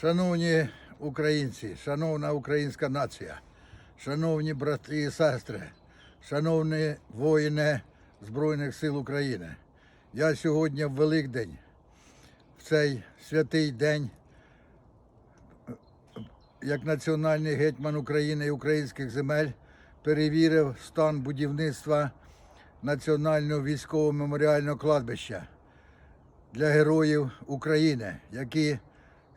Шановні українці, шановна українська нація, шановні брати і сестри, шановні воїни Збройних сил України. Я сьогодні в Великдень, в цей святий день, як національний гетьман України і українських земель, перевірив стан будівництва Національного військового меморіального кладбища для героїв України, які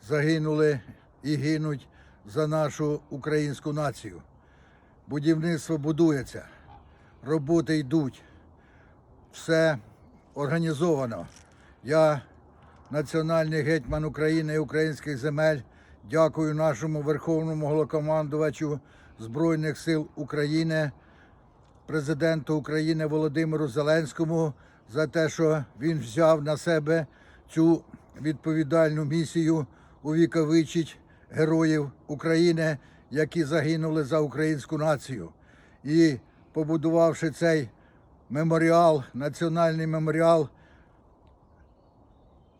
загинули і гинуть за нашу українську націю. Будівництво будується, роботи йдуть, все організовано. Я, національний гетьман України і українських земель, дякую нашому верховному головнокомандувачу Збройних сил України президенту України Володимиру Зеленському за те, що він взяв на себе цю відповідальну місію увіковичить героїв України, які загинули за українську націю. І побудувавши цей меморіал, національний меморіал,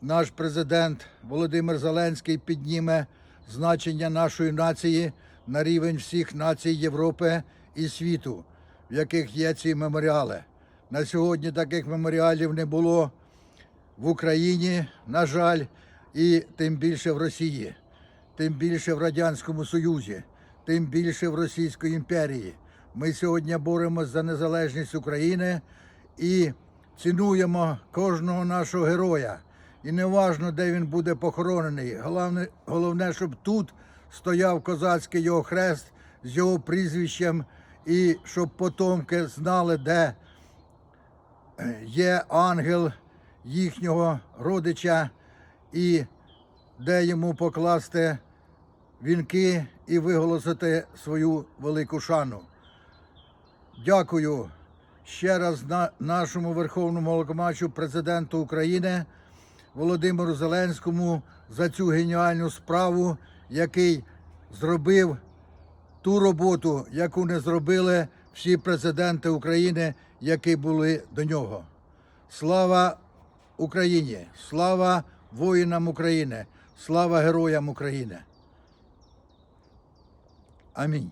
наш президент Володимир Зеленський підніме значення нашої нації на рівень всіх націй Європи і світу, в яких є ці меморіали. На сьогодні таких меморіалів не було в Україні, на жаль, і тим більше в Росії, тим більше в Радянському Союзі, тим більше в Російській імперії. Ми сьогодні боремося за незалежність України і цінуємо кожного нашого героя. І не важно, де він буде похоронений. Головне, головне, щоб тут стояв козацький його хрест з його прізвищем, і щоб потомки знали, де є ангел їхнього родича, і де йому покласти вінки і виголосити свою велику шану. Дякую ще раз на нашому верховному головнокомандувачу президенту України Володимиру Зеленському за цю геніальну справу, який зробив ту роботу, яку не зробили всі президенти України, які були до нього. Слава Україні! Слава воїнам України! Слава героям України! Амінь.